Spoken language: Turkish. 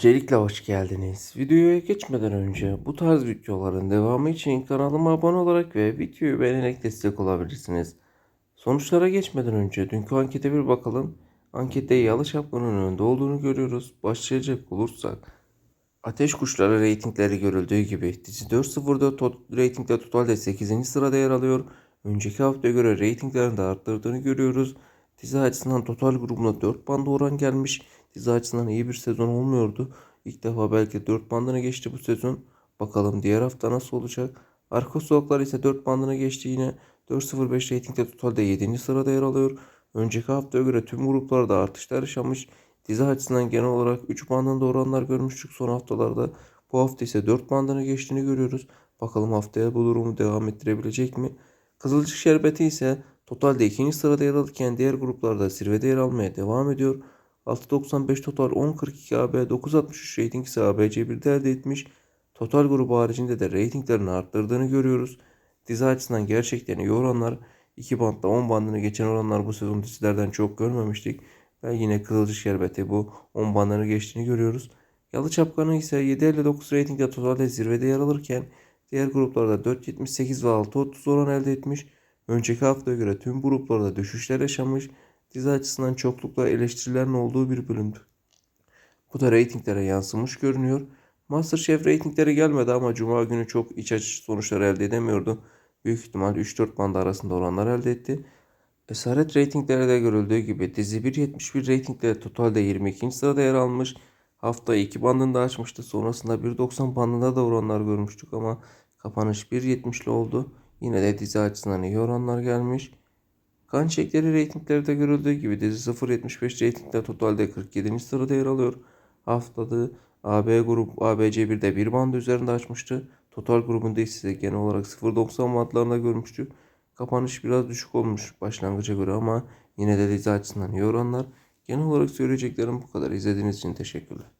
Öncelikle hoş geldiniz. Videoya geçmeden önce bu tarz videoların devamı için kanalıma abone olarak ve videoyu beğenerek destek olabilirsiniz. Sonuçlara geçmeden önce dünkü ankete bir bakalım. Ankette Yalı Şapka'nın önünde olduğunu görüyoruz. Başlayacak olursak Ateş Kuşları reytingleri görüldüğü gibi dizi 4.0'da to- reytingde totalde 8. sırada yer alıyor. Önceki haftaya göre reytinglerini de arttırdığını görüyoruz. Dizi açısından total grubuna 4 banda oran gelmiş. Dizi açısından iyi bir sezon olmuyordu. İlk defa belki 4 bandını geçti bu sezon. Bakalım diğer hafta nasıl olacak. Arka sokaklar ise 4 bandını geçti yine. 4.05 reytingde totalde 7. sırada yer alıyor. Önceki haftaya göre tüm gruplarda artışlar yaşamış. Dizi açısından genel olarak 3 bandında oranlar görmüştük son haftalarda. Bu hafta ise 4 bandını geçtiğini görüyoruz. Bakalım haftaya bu durumu devam ettirebilecek mi? Kızılcık Şerbeti ise totalde 2. sırada yer alırken diğer gruplarda zirvede yer almaya devam ediyor. 6.95 total 10.42 AB 9.63 rating ise ABC1'de elde etmiş. Total grubu haricinde de reytinglerini arttırdığını görüyoruz. Dizi açısından gerçekten iyi oranlar. 2 bandda 10 bandını geçen oranlar bu sezon dizilerden çok görmemiştik. Ve yine Kızılcık Şerbeti bu 10 bandını geçtiğini görüyoruz. Yalı Çapkanı ise 7.59 reytingde totalde zirvede yer alırken diğer gruplarda 4.78 ve 6.30 oran elde etmiş. Önceki haftaya göre tüm gruplarda düşüşler yaşamış. Dizi açısından çoklukla eleştirilerin olduğu bir bölümdü. Bu da reytinglere yansımış görünüyor. Masterchef reytingleri gelmedi ama Cuma günü çok iç açıcı sonuçlar elde edemiyordu. Büyük ihtimal 3-4 band arasında oranlar elde etti. Esaret reytingleri de görüldüğü gibi dizi 1.71 reytingle totalde 22. sırada yer almış. Hafta 2 bandında açmıştı. Sonrasında 1.90 bandında da oranlar görmüştük ama kapanış 1.70'li oldu. Yine de dizi açısından iyi oranlar gelmiş. Kan çekleri reytingleri de görüldüğü gibi dizi 0.75 reytingle totalde 47. sırada yer alıyor. Haftada AB grup ABC1'de bir band üzerinde açmıştı. Total grubunda ise genel olarak 0.90 bandlarında görmüştü. Kapanış biraz düşük olmuş başlangıca göre ama yine de dizi açısından iyi oranlar. Genel olarak söyleyeceklerim bu kadar. İzlediğiniz için teşekkürler.